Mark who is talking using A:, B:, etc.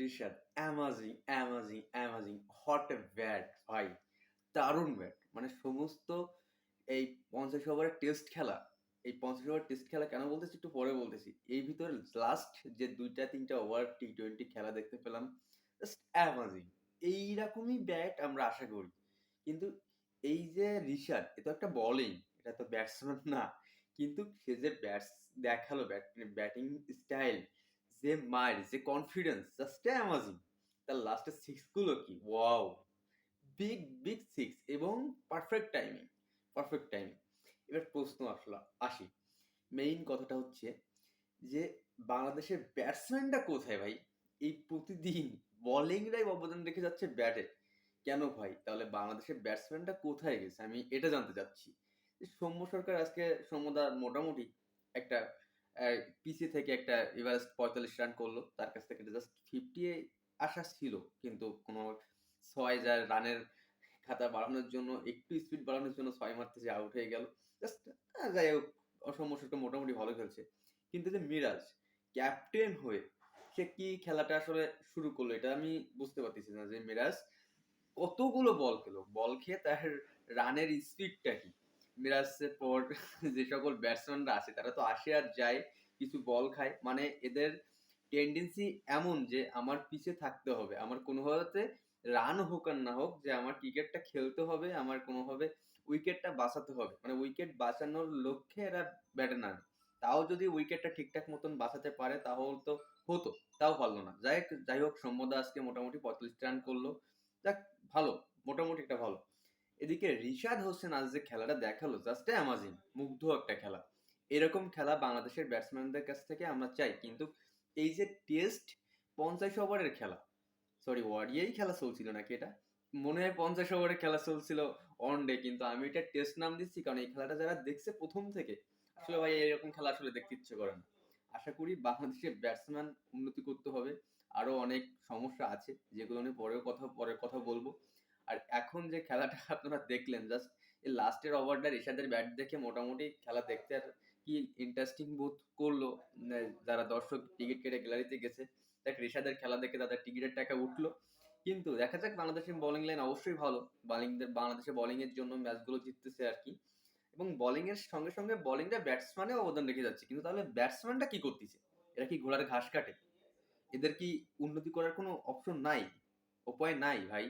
A: Rishad amazing amazing amazing hot bat ভাই দারুণ bat মানে সমস্ত এই পঞ্চাশ ওভারের টেস্ট খেলা, এই পঞ্চাশ ওভার টেস্ট খেলা কেন বলতেছি? একটু পরে বলতেছি। এই ভিতরে লাস্ট যে দুইটা, তিনটা ওভার টি টোয়েন্টি খেলা দেখতে পেলাম জাস্ট অ্যামাজিং এইরকমই ব্যাট আমরা আশা করি। কিন্তু এই যে রিশাদ, এ তো একটা বলিং এটা তো ব্যাটসম্যান না। কিন্তু সে যে ব্যাটস দেখাল ব্যাটিং স্টাইল যে মাইল, যে কনফিডেন্স জাস্ট অ্যামাজিং তার লাস্টের সিক্সগুলো কি? ওয়াও বিগ বিগ সিক্স এবং পারফেক্ট টাইমিং পারফেক্ট টাইমিং এবার প্রশ্ন আসলো, আসি। মেইন কথাটা হচ্ছে যে বাংলাদেশের ব্যাটসম্যানটা কোথায় ভাই? এই প্রতিদিন বলিংরাই অবদান রেখে যাচ্ছে ব্যাটে কেন ভাই? তাহলে বাংলাদেশের ব্যাটসম্যানটা কোথায় গেছে? আমি এটা জানতে চাচ্ছি। সৌম্য সরকার আজকে সৌম্যদা মোটামুটি একটা পিসি থেকে একটা এভারেস্ট পঁয়তাল্লিশ রান করল। তার কাছ থেকে জাস্ট ফিফটি আশা ছিল, কিন্তু কোনো ছয় যার রানের খাতা বাড়ানোর জন্য, একটু স্পিড বাড়ানোর জন্য ছয় মারতে যে আউট হয়ে গেল। জাস্ট যাই হোক অসম্য সরকার মোটামুটি ভালো খেলছে। কিন্তু যে মিরাজ ক্যাপ্টেন হয়ে সে কি খেলাটা আসলে শুরু করল, এটা আমি বুঝতে পারতেছি না যে মিরাজ কতগুলো বল খেলো? বল খেয়ে তার রানের স্পিডটা কি? মিরাজের পর যে সকল ব্যাটসম্যানরা আছে, তারা তো আসে আর যায়, কিছু বল খায়। মানে এদের টেন্ডেন্সি এমন যে, আমার পিছে থাকতে হবে। আমার কোনোভাবে রান হোক আর না হোক, যে আমার ক্রিকেটটা খেলতে হবে, আমার কোনোভাবে উইকেটটা বাঁচাতে হবে। মানে উইকেট বাঁচানোর লক্ষ্যে এরা ব্যাটে নামে। তাও যদি উইকেটটা ঠিকঠাক মতন বাঁচাতে পারে, তাহলে তো হতো, তাও ভালো না। যাই যাই হোক সৌম্যদা আজকে মোটামুটি পঁয়তাল্লিশ রান করল। যাক, ভালো, মোটামুটি একটা ভালো। এদিকে রিশাদ হোসেন আজ যে খেলাটা দেখাল জাস্ট অ্যামাজিং মুগ্ধ একটা খেলা। এরকম খেলা বাংলাদেশের ব্যাটসম্যানদের কাছ থেকে আমরা চাই, কিন্তু এই যে টেস্ট পঞ্চাশ ওভারের খেলা সরি ওয়ারিয়েই খেলা চলছিল নাকি এটা? মনে হয় পঞ্চাশ ওভারের খেলা চলছিল অন ডে কিন্তু আমি এটা টেস্ট নাম দিচ্ছি, কারণ এই খেলাটা যারা দেখছে প্রথম থেকে, আসলে ভাই এরকম খেলা আসলে দেখতে ইচ্ছে করে না। আশা করি বাংলাদেশের ব্যাটসম্যান উন্নতি করতে হবে, আরও অনেক সমস্যা আছে, যেগুলো নিয়ে পরেও কথা, পরের কথা বলব। যে খেলাটা আপনারা দেখলেন জাস্ট এই লাস্টের ওভারটা ঋষাদের ব্যাট দেখে মোটামুটি খেলা দেখতে আর কি ইন্টারেস্টিং বোধ করল যারা দর্শক টিকিট কেটে গ্যালারিতে গেছে, দেখ ঋষাদের খেলা দেখে তাদের টিকিটের টাকা উঠল। কিন্তু দেখা যাক বাংলাদেশের বোলিং লাইন অবশ্যই ভালো। বালিংদের বাংলাদেশের বোলিং এর জন্য ম্যাচগুলো জিততেছে আর কি। এবং বোলিং এর সঙ্গে সঙ্গে বোলিংটা ব্যাটসম্যানেও অবদান রেখে যাচ্ছে। কিন্তু তাহলে ব্যাটসম্যানটা কি করতেছে? এরা কি ঘোড়ার ঘাস কাটে? এদের কি উন্নতি করার কোনো অপশন নাই? উপায় নাই ভাই।